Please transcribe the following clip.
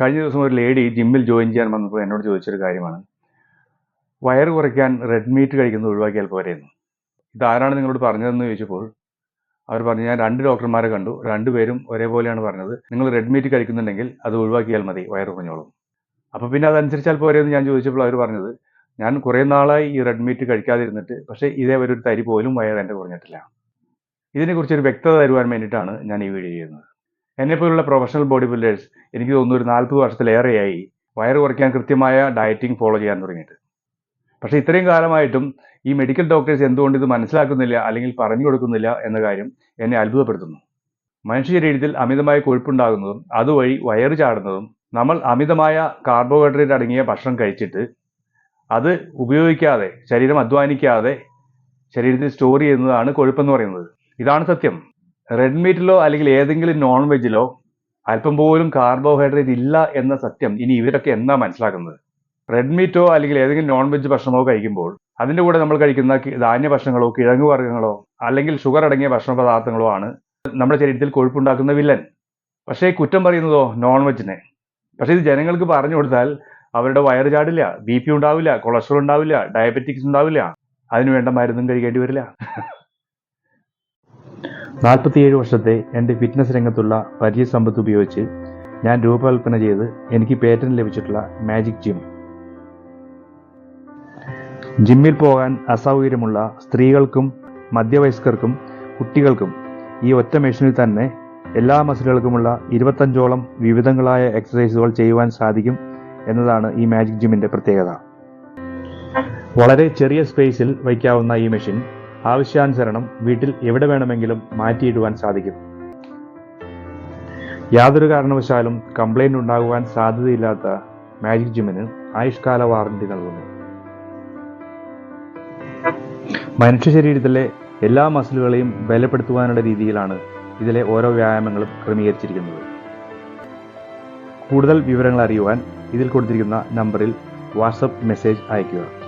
കഴിഞ്ഞ ദിവസം ഒരു ലേഡി ജിമ്മിൽ ജോയിൻ ചെയ്യാൻ വന്നപ്പോൾ എന്നോട് ചോദിച്ചൊരു കാര്യമാണ്. വയറ് കുറയ്ക്കാൻ റെഡ് മീറ്റ് കഴിക്കുന്നത് ഒഴിവാക്കിയാൽ പോരെയെന്ന് ഇതാരാണ് നിങ്ങളോട് പറഞ്ഞതെന്ന് ചോദിച്ചപ്പോൾ അവർ പറഞ്ഞു ഞാൻ രണ്ട് ഡോക്ടർമാരെ കണ്ടു രണ്ടുപേരും ഒരേപോലെയാണ് പറഞ്ഞത്. നിങ്ങൾ റെഡ് മീറ്റ് കഴിക്കുന്നുണ്ടെങ്കിൽ അത് ഒഴിവാക്കിയാൽ മതി വയറ് കുറഞ്ഞോളും. അപ്പോൾ പിന്നെ അതനുസരിച്ചാൽ പോരെയെന്ന് ഞാൻ ചോദിച്ചപ്പോൾ അവർ പറഞ്ഞത് ഞാൻ കുറേ നാളായി ഈ റെഡ് മീറ്റ് കഴിക്കാതിരുന്നിട്ട് പക്ഷേ ഇതേ ഒരു തരി പോലും വയറ് എന്റെ കുറഞ്ഞിട്ടില്ല. ഇതിനെക്കുറിച്ച് ഒരു വ്യക്തത തരുവാൻ വേണ്ടിയിട്ടാണ് ഞാൻ ഈ വീഡിയോ ചെയ്യുന്നത്. എന്നെപ്പോലുള്ള പ്രൊഫഷണൽ ബോഡി ബിൽഡേഴ്സ് എനിക്ക് തോന്നുന്നു ഒരു നാൽപ്പത് വർഷത്തിലേറെയായി വയറ് കുറയ്ക്കാൻ കൃത്യമായ ഡയറ്റിംഗ് ഫോളോ ചെയ്യാൻ തുടങ്ങിയിട്ട്. പക്ഷേ ഇത്രയും കാലമായിട്ടും ഈ മെഡിക്കൽ ഡോക്ടേഴ്സ് എന്തുകൊണ്ട് ഇത് മനസ്സിലാക്കുന്നില്ല അല്ലെങ്കിൽ പറഞ്ഞു കൊടുക്കുന്നില്ല എന്ന കാര്യം എന്നെ അത്ഭുതപ്പെടുത്തുന്നു. മനുഷ്യ ശരീരത്തിൽ അമിതമായ കൊഴുപ്പുണ്ടാകുന്നതും അതുവഴി വയറ് ചാടുന്നതും നമ്മൾ അമിതമായ കാർബോഹൈഡ്രേറ്റ് അടങ്ങിയ ഭക്ഷണം കഴിച്ചിട്ട് അത് ഉപയോഗിക്കാതെ ശരീരം അധ്വാനിക്കാതെ ശരീരത്തിൽ സ്റ്റോർ ചെയ്യുന്നതാണ് കൊഴുപ്പെന്ന് പറയുന്നത്. ഇതാണ് സത്യം. റെഡ് മീറ്റിലോ അല്ലെങ്കിൽ ഏതെങ്കിലും നോൺ വെജിലോ അല്പം പോലും കാർബോഹൈഡ്രേറ്റ് ഇല്ല എന്ന സത്യം ഇനി ഇവരൊക്കെ എന്താ മനസ്സിലാക്കുന്നത്? റെഡ് മീറ്റോ അല്ലെങ്കിൽ ഏതെങ്കിലും നോൺ വെജ് ഭക്ഷണമോ കഴിക്കുമ്പോൾ അതിന്റെ കൂടെ നമ്മൾ കഴിക്കുന്ന ധാന്യ ഭക്ഷണങ്ങളോ കിഴങ്ങ് വർഗങ്ങളോ അല്ലെങ്കിൽ ഷുഗർ അടങ്ങിയ ഭക്ഷണ പദാർത്ഥങ്ങളോ ആണ് നമ്മുടെ ശരീരത്തിൽ കൊഴുപ്പുണ്ടാക്കുന്ന വില്ലൻ. പക്ഷേ കുറ്റം പറയുന്നതോ നോൺ വെജിനെ പക്ഷേ ഇത് ജനങ്ങൾക്ക് പറഞ്ഞു കൊടുത്താൽ അവരുടെ വയറ് ചാടില്ല ബി പി ഉണ്ടാവില്ല കൊളസ്ട്രോൾ ഉണ്ടാവില്ല ഡയബറ്റിക്സ് ഉണ്ടാവില്ല അതിനുവേണ്ട മരുന്നും കഴിക്കേണ്ടി വരില്ല. നാൽപ്പത്തിയേഴ് വർഷത്തെ എന്റെ ഫിറ്റ്നസ് രംഗത്തുള്ള പരിചയസമ്പത്ത് ഉപയോഗിച്ച് ഞാൻ രൂപകൽപ്പന ചെയ്ത് എനിക്ക് പേറ്റന്റ് ലഭിച്ചിട്ടുള്ള മാജിക് ജിം ജിമ്മിൽ പോകാൻ അസൗകര്യമുള്ള സ്ത്രീകൾക്കും മധ്യവയസ്കർക്കും കുട്ടികൾക്കും ഈ ഒറ്റ മെഷീനിൽ തന്നെ എല്ലാ മസിലുകൾക്കുമുള്ള ഇരുപത്തഞ്ചോളം വിവിധങ്ങളായ എക്സസൈസുകൾ ചെയ്യുവാൻ സാധിക്കും എന്നതാണ് ഈ മാജിക് ജിമ്മിന്റെ പ്രത്യേകത. വളരെ ചെറിയ സ്പേസിൽ വയ്ക്കാവുന്ന ഈ മെഷീൻ ആവശ്യാനുസരണം വീട്ടിൽ എവിടെ വേണമെങ്കിലും മാറ്റിയിടുവാൻ സാധിക്കും. യാതൊരു കാരണവശാലും കംപ്ലൈന്റ് ഉണ്ടാകുവാൻ സാധ്യതയില്ലാത്ത മാജിക് ജിമ്മിന് ആയുഷ്കാല വാറണ്ടി നൽകുന്നു. മനുഷ്യ ശരീരത്തിലെ എല്ലാ മസിലുകളെയും ബലപ്പെടുത്തുവാനുള്ള രീതിയിലാണ് ഇതിലെ ഓരോ വ്യായാമങ്ങളും ക്രമീകരിച്ചിരിക്കുന്നത്. കൂടുതൽ വിവരങ്ങൾ അറിയുവാൻ ഇതിൽ കൊടുത്തിരിക്കുന്ന നമ്പറിൽ വാട്സപ്പ് മെസ്സേജ് അയയ്ക്കുക.